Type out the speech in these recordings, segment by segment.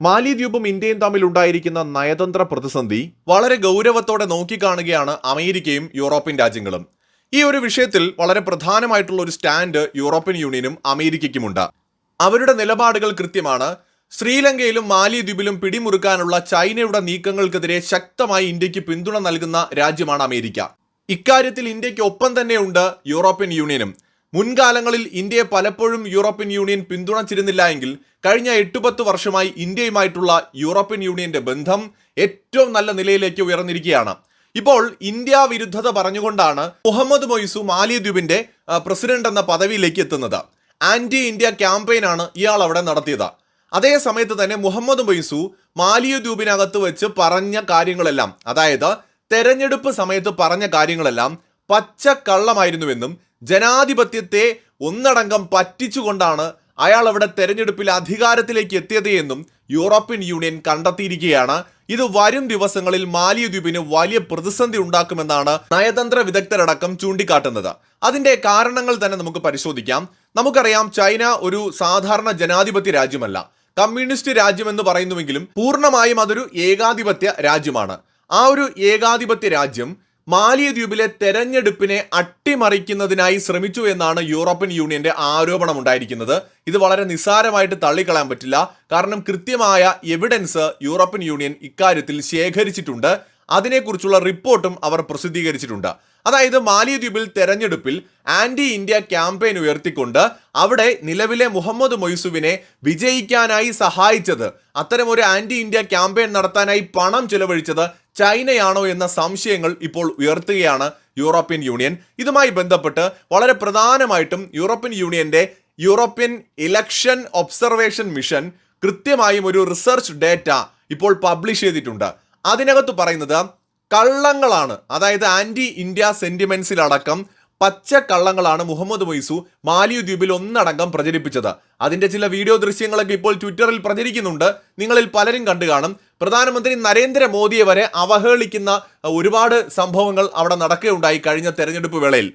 മാലിദ്വീപും ഇന്ത്യയും തമ്മിൽ ഉണ്ടായിരിക്കുന്ന നയതന്ത്ര പ്രതിസന്ധി വളരെ ഗൗരവത്തോടെ നോക്കിക്കാണുകയാണ് അമേരിക്കയും യൂറോപ്യൻ രാജ്യങ്ങളും. ഈ ഒരു വിഷയത്തിൽ വളരെ പ്രധാനമായിട്ടുള്ള ഒരു സ്റ്റാൻഡ് യൂറോപ്യൻ യൂണിയനും അമേരിക്കയ്ക്കുമുണ്ട്. അവരുടെ നിലപാടുകൾ കൃത്യമാണ്. ശ്രീലങ്കയിലും മാലിദ്വീപിലും പിടിമുറുക്കാനുള്ള ചൈനയുടെ നീക്കങ്ങൾക്കെതിരെ ശക്തമായി ഇന്ത്യയ്ക്ക് പിന്തുണ നൽകുന്ന രാജ്യമാണ് അമേരിക്ക. ഇക്കാര്യത്തിൽ ഇന്ത്യയ്ക്ക് ഒപ്പം തന്നെയുണ്ട് യൂറോപ്യൻ യൂണിയനും. മുൻകാലങ്ങളിൽ ഇന്ത്യയെ പലപ്പോഴും യൂറോപ്യൻ യൂണിയൻ പിന്തുണച്ചിരുന്നില്ല എങ്കിൽ കഴിഞ്ഞ എട്ട് പത്ത് വർഷമായി ഇന്ത്യയുമായിട്ടുള്ള യൂറോപ്യൻ യൂണിയന്റെ ബന്ധം ഏറ്റവും നല്ല നിലയിലേക്ക് ഉയർന്നിരിക്കുകയാണ്. ഇപ്പോൾ ഇന്ത്യ വിരുദ്ധത പറഞ്ഞുകൊണ്ടാണ് മുഹമ്മദ് മൊയ്സു മാലിദ്വീപിന്റെ പ്രസിഡന്റ് എന്ന പദവിയിലേക്ക് എത്തുന്നത്. ആന്റി ഇന്ത്യ ക്യാമ്പയിനാണ് ഇയാൾ അവിടെ നടത്തിയത്. അതേ സമയത്ത് തന്നെ മുഹമ്മദ് മൊയ്സു മാലിദ്വീപിനകത്ത് വെച്ച് പറഞ്ഞ കാര്യങ്ങളെല്ലാം അതായത് തെരഞ്ഞെടുപ്പ് സമയത്ത് പറഞ്ഞ കാര്യങ്ങളെല്ലാം പച്ചക്കള്ളമായിരുന്നുവെന്നും ജനാധിപത്യത്തെ ഒന്നടങ്കം പറ്റിച്ചുകൊണ്ടാണ് അയാൾ അവിടെ തെരഞ്ഞെടുപ്പിൽ അധികാരത്തിലേക്ക് എത്തിയത് എന്നും യൂറോപ്യൻ യൂണിയൻ കണ്ടെത്തിയിരിക്കുകയാണ്. ഇത് വരും ദിവസങ്ങളിൽ മാലിദ്വീപിന് വലിയ പ്രതിസന്ധി ഉണ്ടാക്കുമെന്നാണ് നയതന്ത്ര വിദഗ്ധരടക്കം ചൂണ്ടിക്കാട്ടുന്നത്. അതിന്റെ കാരണങ്ങൾ തന്നെ നമുക്ക് പരിശോധിക്കാം. നമുക്കറിയാം ചൈന ഒരു സാധാരണ ജനാധിപത്യ രാജ്യമല്ല. കമ്മ്യൂണിസ്റ്റ് രാജ്യമെന്ന് പറയുന്നുവെങ്കിലും പൂർണമായും അതൊരു ഏകാധിപത്യ രാജ്യമാണ്. ആ ഒരു ഏകാധിപത്യ രാജ്യം മാലിദ്വീപിലെ തെരഞ്ഞെടുപ്പിനെ അട്ടിമറിക്കുന്നതിനായി ശ്രമിച്ചു എന്നാണ് യൂറോപ്യൻ യൂണിയന്റെ ആരോപണം ഉണ്ടായിരിക്കുന്നത് ഇത് വളരെ നിസ്സാരമായിട്ട് തള്ളിക്കളയാൻ പറ്റില്ല. കാരണം കൃത്യമായ എവിഡൻസ് യൂറോപ്യൻ യൂണിയൻ ഇക്കാര്യത്തിൽ ശേഖരിച്ചിട്ടുണ്ട്. അതിനെക്കുറിച്ചുള്ള റിപ്പോർട്ടും അവർ പ്രസിദ്ധീകരിച്ചിട്ടുണ്ട്. അതായത് മാലിദ്വീപിൽ തെരഞ്ഞെടുപ്പിൽ ആന്റി ഇന്ത്യ ക്യാമ്പയിൻ ഉയർത്തിക്കൊണ്ട് അവിടെ നിലവിലെ മുഹമ്മദ് മൊയ്സുവിനെ വിജയിക്കാനായി സഹായിച്ചത് അത്തരമൊരു ആന്റി ഇന്ത്യ ക്യാമ്പയിൻ നടത്താനായി പണം ചെലവഴിച്ചത് ചൈനയാണോ എന്ന സംശയങ്ങൾ ഇപ്പോൾ ഉയർത്തുകയാണ് യൂറോപ്യൻ യൂണിയൻ. ഇതുമായി ബന്ധപ്പെട്ട് വളരെ പ്രധാനമായിട്ടും യൂറോപ്യൻ യൂണിയന്റെ യൂറോപ്യൻ ഇലക്ഷൻ ഒബ്സർവേഷൻ മിഷൻ കൃത്യമായും ഒരു റിസർച്ച് ഡേറ്റ ഇപ്പോൾ പബ്ലിഷ് ചെയ്തിട്ടുണ്ട്. അതിനകത്ത് പറയുന്നത് കള്ളങ്ങളാണ്. അതായത് ആന്റി ഇന്ത്യ സെന്റിമെന്റ്സിലടക്കം പച്ച കള്ളങ്ങളാണ് മുഹമ്മദ് മൊയ്സു മാലിദ്വീപിൽ ഒന്നടങ്കം പ്രചരിപ്പിച്ചത്. അതിന്റെ ചില വീഡിയോ ദൃശ്യങ്ങളൊക്കെ ഇപ്പോൾ ട്വിറ്ററിൽ പ്രചരിക്കുന്നുണ്ട്. നിങ്ങളിൽ പലരും കണ്ടു കാണും. പ്രധാനമന്ത്രി നരേന്ദ്രമോദിയെ വരെ അവഹേളിക്കുന്ന ഒരുപാട് സംഭവങ്ങൾ അവിടെ നടക്കുകയുണ്ടായി കഴിഞ്ഞ തെരഞ്ഞെടുപ്പ് വേളയിൽ.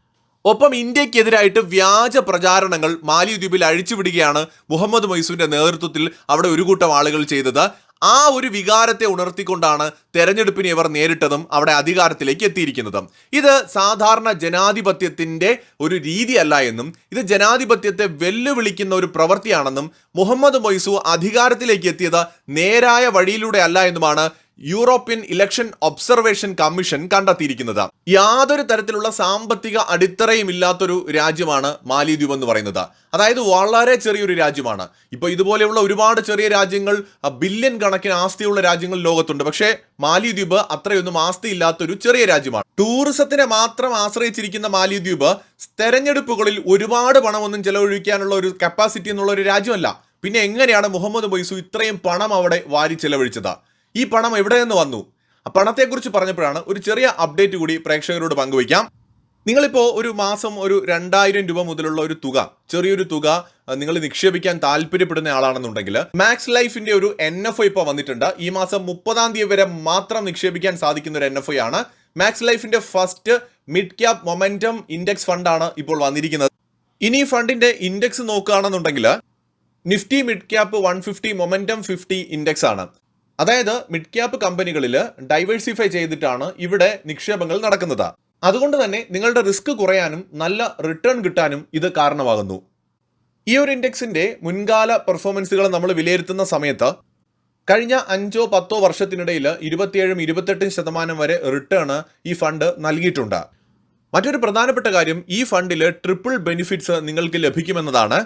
ഒപ്പം ഇന്ത്യക്കെതിരായിട്ട് വ്യാജ പ്രചാരണങ്ങൾ മാലിദ്വീപിൽ അഴിച്ചുവിടുകയാണ് മുഹമ്മദ് മൊയ്സുവിന്റെ നേതൃത്വത്തിൽ അവിടെ ഒരു കൂട്ടം ആളുകൾ ചെയ്തത്. ആ ഒരു വികാരത്തെ ഉണർത്തിക്കൊണ്ടാണ് തെരഞ്ഞെടുപ്പിനെ ഇവർ നേരിട്ടതും അവിടെ അധികാരത്തിലേക്ക് എത്തിയിരിക്കുന്നതും. ഇത് സാധാരണ ജനാധിപത്യത്തിന്റെ ഒരു രീതിയല്ല എന്നും ഇത് ജനാധിപത്യത്തെ വെല്ലുവിളിക്കുന്ന ഒരു പ്രവൃത്തിയാണെന്നും മുഹമ്മദ് മൊയ്സു അധികാരത്തിലേക്ക് എത്തിയത് നേരായ വഴിയിലൂടെ അല്ല എന്നുമാണ് യൂറോപ്യൻ ഇലക്ഷൻ ഒബ്സർവേഷൻ കമ്മീഷൻ കണ്ടെത്തിയിരിക്കുന്നത്. യാതൊരു തരത്തിലുള്ള സാമ്പത്തിക അടിത്തറയും ഇല്ലാത്തൊരു രാജ്യമാണ് മാലിദ്വീപ് എന്ന് പറയുന്നത്. അതായത് വളരെ ചെറിയൊരു രാജ്യമാണ്. ഇപ്പോൾ ഇതുപോലെയുള്ള ഒരുപാട് ചെറിയ രാജ്യങ്ങൾ ബില്യൺ കണക്കിന് ആസ്തിയുള്ള രാജ്യങ്ങൾ ലോകത്തുണ്ട്. പക്ഷേ മാലിദ്വീപ് അത്രയൊന്നും ആസ്തി ഇല്ലാത്തൊരു ചെറിയ രാജ്യമാണ്. ടൂറിസത്തിനെ മാത്രം ആശ്രയിച്ചിരിക്കുന്ന മാലിദ്വീപ് തെരഞ്ഞെടുപ്പുകളിൽ ഒരുപാട് പണമൊന്നും ചെലവഴിക്കാനുള്ള ഒരു കപ്പാസിറ്റി എന്നുള്ള ഒരു രാജ്യമല്ല. പിന്നെ എങ്ങനെയാണ് മുഹമ്മദ് മൊയ്സു ഇത്രയും പണം അവിടെ വാരി ചെലവഴിച്ചത്? ഈ പണം എവിടെ നിന്ന് വന്നു പണത്തെക്കുറിച്ച് പറഞ്ഞപ്പോഴാണ് ഒരു ചെറിയ അപ്ഡേറ്റ് കൂടി പ്രേക്ഷകരോട് പങ്കുവയ്ക്കാം. നിങ്ങളിപ്പോൾ ഒരു മാസം ഒരു രണ്ടായിരം രൂപ മുതലുള്ള ഒരു തുക ചെറിയൊരു തുക നിങ്ങൾ നിക്ഷേപിക്കാൻ താല്പര്യപ്പെടുന്ന ആളാണെന്നുണ്ടെങ്കിൽ മാക്സ് ലൈഫിന്റെ ഒരു എൻ എഫ് ഐ ഇപ്പോൾ വന്നിട്ടുണ്ട്. ഈ മാസം മുപ്പതാം തീയതി വരെ മാത്രം നിക്ഷേപിക്കാൻ സാധിക്കുന്ന ഒരു എൻ എഫ് ഐ ആണ്. മാക്സ് ലൈഫിന്റെ first mid cap momentum index ഫണ്ടാണ് ഇപ്പോൾ വന്നിരിക്കുന്നത്. ഇനി ഫണ്ടിന്റെ ഇൻഡെക്സ് നോക്കുകയാണെന്നുണ്ടെങ്കിൽ Nifty mid cap one fifty momentum fifty index ആണ്. അതായത് മിഡ് ക്യാപ് കമ്പനികളിൽ ഡൈവേഴ്സിഫൈ ചെയ്തിട്ടാണ് ഇവിടെ നിക്ഷേപങ്ങൾ നടക്കുന്നത്. അതുകൊണ്ട് തന്നെ നിങ്ങളുടെ റിസ്ക് കുറയാനും നല്ല റിട്ടേൺ കിട്ടാനും ഇത് കാരണമാകുന്നു. ഈ ഒരു ഇൻഡെക്സിന്റെ മുൻകാല പെർഫോമൻസുകൾ നമ്മൾ വിലയിരുത്തുന്ന സമയത്ത് കഴിഞ്ഞ അഞ്ചോ പത്തോ വർഷത്തിനിടയിൽ ഇരുപത്തിയേഴും ഇരുപത്തെട്ടും ശതമാനം വരെ റിട്ടേൺ ഈ ഫണ്ട് നൽകിയിട്ടുണ്ട്. മറ്റൊരു പ്രധാനപ്പെട്ട കാര്യം ഈ ഫണ്ടിൽ ട്രിപ്പിൾ ബെനിഫിറ്റ്സ് നിങ്ങൾക്ക് ലഭിക്കുമെന്നതാണ്.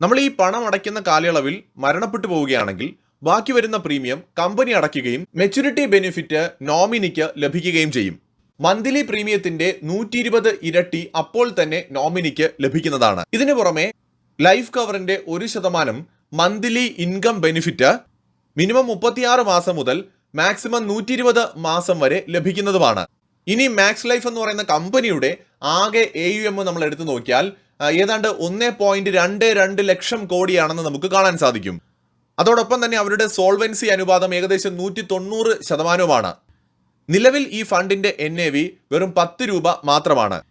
നമ്മൾ ഈ പണം അടയ്ക്കുന്ന കാലയളവിൽ മരണപ്പെട്ടു പോവുകയാണെങ്കിൽ ബാക്കി വരുന്ന പ്രീമിയം കമ്പനി അടയ്ക്കുകയും മെച്യൂരിറ്റി ബെനിഫിറ്റ് നോമിനിക്ക് ലഭിക്കുകയും ചെയ്യും. മന്ത്ലി പ്രീമിയത്തിന്റെ നൂറ്റി ഇരുപത് ഇരട്ടി അപ്പോൾ തന്നെ നോമിനിക്ക് ലഭിക്കുന്നതാണ്. ഇതിനു പുറമെ ലൈഫ് കവറിന്റെ ഒരു ശതമാനം മന്ത്ലി ഇൻകം ബെനിഫിറ്റ് മിനിമം മുപ്പത്തിയാറ് മാസം മുതൽ മാക്സിമം നൂറ്റി ഇരുപത് മാസം വരെ ലഭിക്കുന്നതുമാണ്. ഇനി മാക്സ് ലൈഫ് എന്ന് പറയുന്ന കമ്പനിയുടെ ആകെ എ യു എം നമ്മൾ എടുത്തു നോക്കിയാൽ ഏതാണ്ട് ഒന്ന് പോയിന്റ് രണ്ട് രണ്ട് ലക്ഷം കോടിയാണെന്ന് നമുക്ക് കാണാൻ സാധിക്കും. അതോടൊപ്പം തന്നെ അവരുടെ സോൾവൻസി അനുപാതം ഏകദേശം നൂറ്റി തൊണ്ണൂറ് ശതമാനവുമാണ്. നിലവിൽ ഈ ഫണ്ടിന്റെ എൻ വെറും പത്ത് രൂപ മാത്രമാണ്.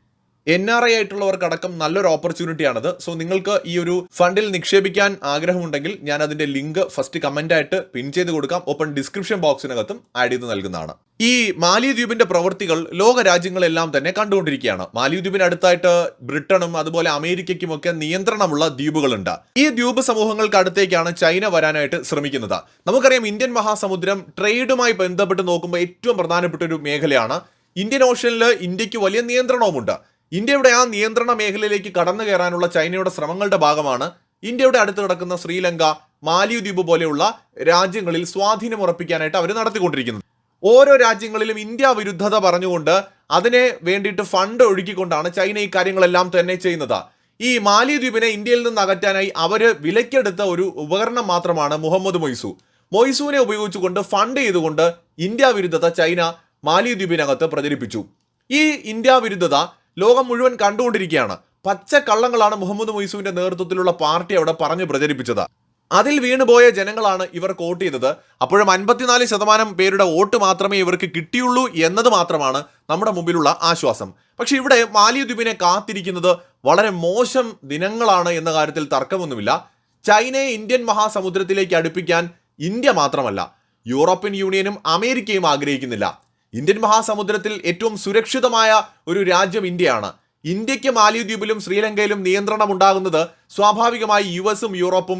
എൻ ആർ ഐ ആയിട്ടുള്ളവർക്കടക്കം നല്ലൊരു ഓപ്പർച്യൂണിറ്റിയാണത് സോ നിങ്ങൾക്ക് ഈ ഒരു ഫണ്ടിൽ നിക്ഷേപിക്കാൻ ആഗ്രഹമുണ്ടെങ്കിൽ ഞാൻ അതിന്റെ ലിങ്ക് ഫസ്റ്റ് കമന്റ് ആയിട്ട് പിൻ ചെയ്ത് കൊടുക്കാം. ഒപ്പം ഡിസ്ക്രിപ്ഷൻ ബോക്സിനകത്തും ആഡ് ചെയ്ത് നൽകുന്നതാണ്. ഈ മാലിദ്വീപിന്റെ പ്രവൃത്തികൾ ലോക രാജ്യങ്ങളെല്ലാം തന്നെ കണ്ടുകൊണ്ടിരിക്കുകയാണ്. മാലിദ്വീപിന് അടുത്തായിട്ട് ബ്രിട്ടനും അതുപോലെ അമേരിക്കയ്ക്കും ഒക്കെ നിയന്ത്രണമുള്ള ദ്വീപുകളുണ്ട്. ഈ ദ്വീപ് സമൂഹങ്ങൾക്ക് അടുത്തേക്കാണ് ചൈന വരാനായിട്ട് ശ്രമിക്കുന്നത്. നമുക്കറിയാം ഇന്ത്യൻ മഹാസമുദ്രം ട്രേഡുമായി ബന്ധപ്പെട്ട് നോക്കുമ്പോൾ ഏറ്റവും പ്രധാനപ്പെട്ട ഒരു മേഖലയാണ്. ഇന്ത്യൻ ഓഷ്യനിൽ ഇന്ത്യയ്ക്ക് വലിയ നിയന്ത്രണവുമുണ്ട്. ഇന്ത്യയുടെ ആ നിയന്ത്രണ മേഖലയിലേക്ക് കടന്നു കയറാനുള്ള ചൈനയുടെ ശ്രമങ്ങളുടെ ഭാഗമാണ് ഇന്ത്യയുടെ അടുത്ത് കിടക്കുന്ന ശ്രീലങ്ക മാലിദ്വീപ് പോലെയുള്ള രാജ്യങ്ങളിൽ സ്വാധീനം ഉറപ്പിക്കാനായിട്ട് അവർ നടത്തിക്കൊണ്ടിരിക്കുന്നത്. ഓരോ രാജ്യങ്ങളിലും ഇന്ത്യ വിരുദ്ധത പറഞ്ഞുകൊണ്ട് അതിനെ വേണ്ടിയിട്ട് ഫണ്ട് ഒഴുക്കിക്കൊണ്ടാണ് ചൈന ഈ കാര്യങ്ങളെല്ലാം തന്നെ ചെയ്യുന്നത്. ഈ മാലിദ്വീപിനെ ഇന്ത്യയിൽ നിന്ന് അകറ്റാനായി അവർ വിലക്കെടുത്ത ഒരു ഉപകരണം മാത്രമാണ് മുഹമ്മദ് മൊയ്സു. മൊയ്സുവിനെ ഉപയോഗിച്ചുകൊണ്ട് ഫണ്ട് ചെയ്തുകൊണ്ട് ഇന്ത്യ വിരുദ്ധത ചൈന മാലിദ്വീപിനകത്ത് പ്രചരിപ്പിച്ചു. ഈ ഇന്ത്യ വിരുദ്ധത ലോകം മുഴുവൻ കണ്ടുകൊണ്ടിരിക്കുകയാണ്. പച്ച കള്ളങ്ങളാണ് മുഹമ്മദ് മൊയ്സുവിന്റെ നേതൃത്വത്തിലുള്ള പാർട്ടി അവിടെ പറഞ്ഞു പ്രചരിപ്പിച്ചത്. അതിൽ വീണുപോയ ജനങ്ങളാണ് ഇവർ വോട്ട് ചെയ്തത്. അപ്പോഴും അൻപത്തിനാല് ശതമാനം പേരുടെ വോട്ട് മാത്രമേ ഇവർക്ക് കിട്ടിയുള്ളൂ എന്നത് മാത്രമാണ് നമ്മുടെ മുമ്പിലുള്ള ആശ്വാസം. പക്ഷെ ഇവിടെ മാലിദ്വീപിനെ കാത്തിരിക്കുന്നത് വളരെ മോശം ദിനങ്ങളാണ് എന്ന കാര്യത്തിൽ തർക്കമൊന്നുമില്ല. ചൈനയെ ഇന്ത്യൻ മഹാസമുദ്രത്തിലേക്ക് അടുപ്പിക്കാൻ ഇന്ത്യ മാത്രമല്ല. യൂറോപ്യൻ യൂണിയനും അമേരിക്കയും ആഗ്രഹിക്കുന്നില്ല. ഇന്ത്യൻ മഹാസമുദ്രത്തിൽ ഏറ്റവും സുരക്ഷിതമായ ഒരു രാജ്യം ഇന്ത്യയാണ്. ഇന്ത്യയ്ക്ക് മാലിദ്വീപിലും ശ്രീലങ്കയിലും നിയന്ത്രണം ഉണ്ടാകുന്നത് സ്വാഭാവികമായി യു എസും യൂറോപ്പും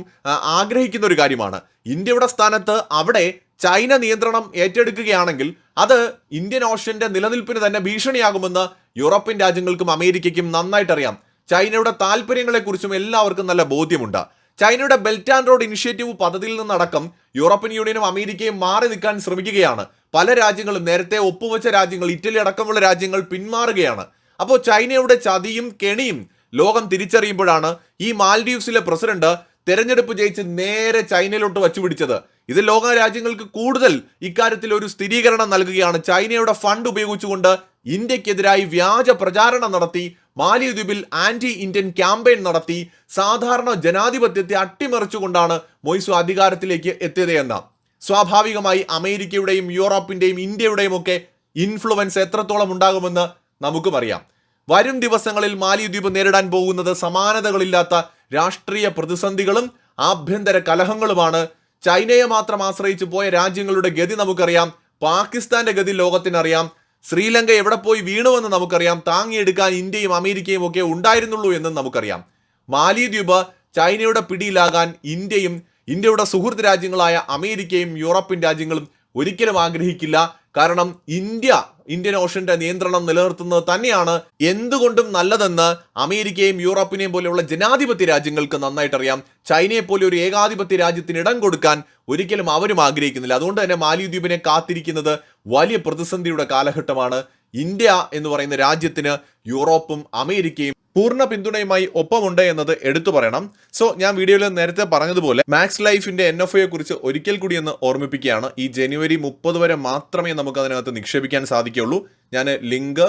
ആഗ്രഹിക്കുന്ന ഒരു കാര്യമാണ്. ഇന്ത്യയുടെ സ്ഥാനത്ത് അവിടെ ചൈന നിയന്ത്രണം ഏറ്റെടുക്കുകയാണെങ്കിൽ അത് ഇന്ത്യൻ ഓഷ്യന്റെ നിലനിൽപ്പിന് തന്നെ ഭീഷണിയാകുമെന്ന് യൂറോപ്യൻ രാജ്യങ്ങൾക്കും അമേരിക്കയ്ക്കും നന്നായിട്ടറിയാം. ചൈനയുടെ താല്പര്യങ്ങളെക്കുറിച്ചും എല്ലാവർക്കും നല്ല ബോധ്യമുണ്ട്. ചൈനയുടെ ബെൽറ്റ് ആൻഡ് റോഡ് ഇനിഷ്യേറ്റീവ് പദ്ധതിയിൽ നിന്നടക്കം യൂറോപ്യൻ യൂണിയനും അമേരിക്കയും മാറി നിൽക്കാൻ ശ്രമിക്കുകയാണ്. പല രാജ്യങ്ങളും നേരത്തെ ഒപ്പുവെച്ച രാജ്യങ്ങൾ ഇറ്റലി അടക്കമുള്ള രാജ്യങ്ങൾ പിന്മാറുകയാണ്. അപ്പോൾ ചൈനയുടെ ചതിയും കെണിയും ലോകം തിരിച്ചറിയുമ്പോഴാണ് ഈ മാൽഡീവ്സിലെ പ്രസിഡന്റ് തെരഞ്ഞെടുപ്പ് ജയിച്ച് നേരെ ചൈനയിലോട്ട് വച്ചുപിടിച്ചത്. ഇത് ലോക രാജ്യങ്ങൾക്ക് കൂടുതൽ ഇക്കാര്യത്തിൽ ഒരു സ്ഥിരീകരണം നൽകുകയാണ്. ചൈനയുടെ ഫണ്ട് ഉപയോഗിച്ചുകൊണ്ട് ഇന്ത്യക്കെതിരായി വ്യാജ പ്രചാരണം നടത്തി മാലിദ്വീപിൽ ആന്റി ഇന്ത്യൻ ക്യാമ്പയിൻ നടത്തി സാധാരണ ജനാധിപത്യത്തെ അട്ടിമറിച്ചുകൊണ്ടാണ് മൊയ്സു അധികാരത്തിലേക്ക് എത്തിയത് സ്വാഭാവികമായി അമേരിക്കയുടെയും യൂറോപ്പിന്റെയും ഇന്ത്യയുടെയും ഒക്കെ ഇൻഫ്ലുവൻസ് എത്രത്തോളം ഉണ്ടാകുമെന്ന് നമുക്കും അറിയാം. വരും ദിവസങ്ങളിൽ മാലിദ്വീപ് നേരിടാൻ പോകുന്നത് സമാനതകളില്ലാത്ത രാഷ്ട്രീയ പ്രതിസന്ധികളും ആഭ്യന്തര കലഹങ്ങളുമാണ്. ചൈനയെ മാത്രം ആശ്രയിച്ചു പോയ രാജ്യങ്ങളുടെ ഗതി നമുക്കറിയാം. പാകിസ്ഥാന്റെ ഗതി ലോകത്തിനറിയാം. ശ്രീലങ്ക എവിടെ പോയി വീണുവെന്ന് നമുക്കറിയാം. താങ്ങിയെടുക്കാൻ ഇന്ത്യയും അമേരിക്കയും ഒക്കെ ഉണ്ടായിരുന്നുള്ളൂ എന്നും നമുക്കറിയാം. മാലിദ്വീപ് ചൈനയുടെ പിടിയിലാകാൻ ഇന്ത്യയും ഇന്ത്യയുടെ സുഹൃത്ത് രാജ്യങ്ങളായ അമേരിക്കയും യൂറോപ്യൻ രാജ്യങ്ങളും ഒരിക്കലും ആഗ്രഹിക്കില്ല. കാരണം ഇന്ത്യ ഇന്ത്യൻ ഓഷന്റെ നിയന്ത്രണം നിലനിർത്തുന്നത് തന്നെയാണ് എന്തുകൊണ്ടും നല്ലതെന്ന് അമേരിക്കയും യൂറോപ്പിനെയും പോലെയുള്ള ജനാധിപത്യ രാജ്യങ്ങൾക്ക് നന്നായിട്ട് അറിയാം ചൈനയെ പോലെ ഒരു ഏകാധിപത്യ രാജ്യത്തിന് ഇടം കൊടുക്കാൻ ഒരിക്കലും അവരും ആഗ്രഹിക്കുന്നില്ല. അതുകൊണ്ട് തന്നെ മാലിദ്വീപിനെ കാത്തിരിക്കുന്നത് വലിയ പ്രതിസന്ധിയുടെ കാലഘട്ടമാണ്. ഇന്ത്യ എന്ന് പറയുന്ന രാജ്യത്തിന് യൂറോപ്പും അമേരിക്കയും പൂർണ പിന്തുണയുമായി ഒപ്പമുണ്ട് എന്നത് എടുത്തു പറയണം. സോ ഞാൻ വീഡിയോയിൽ നേരത്തെ പറഞ്ഞതുപോലെ മാക്സ് ലൈഫിന്റെ എൻ എഫ് കുറിച്ച് ഒരിക്കൽ കൂടി ഒന്ന് ഓർമ്മിപ്പിക്കുകയാണ്. ഈ ജനുവരി മുപ്പത് വരെ മാത്രമേ നമുക്ക് അതിനകത്ത് നിക്ഷേപിക്കാൻ സാധിക്കുകയുള്ളൂ. ഞാൻ ലിങ്ക്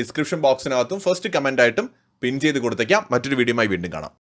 ഡിസ്ക്രിപ്ഷൻ ബോക്സിനകത്തും ഫസ്റ്റ് കമന്റ് ആയിട്ടും പിൻ ചെയ്ത് കൊടുത്തേക്കാം. മറ്റൊരു വീഡിയോയുമായി വീണ്ടും കാണാം.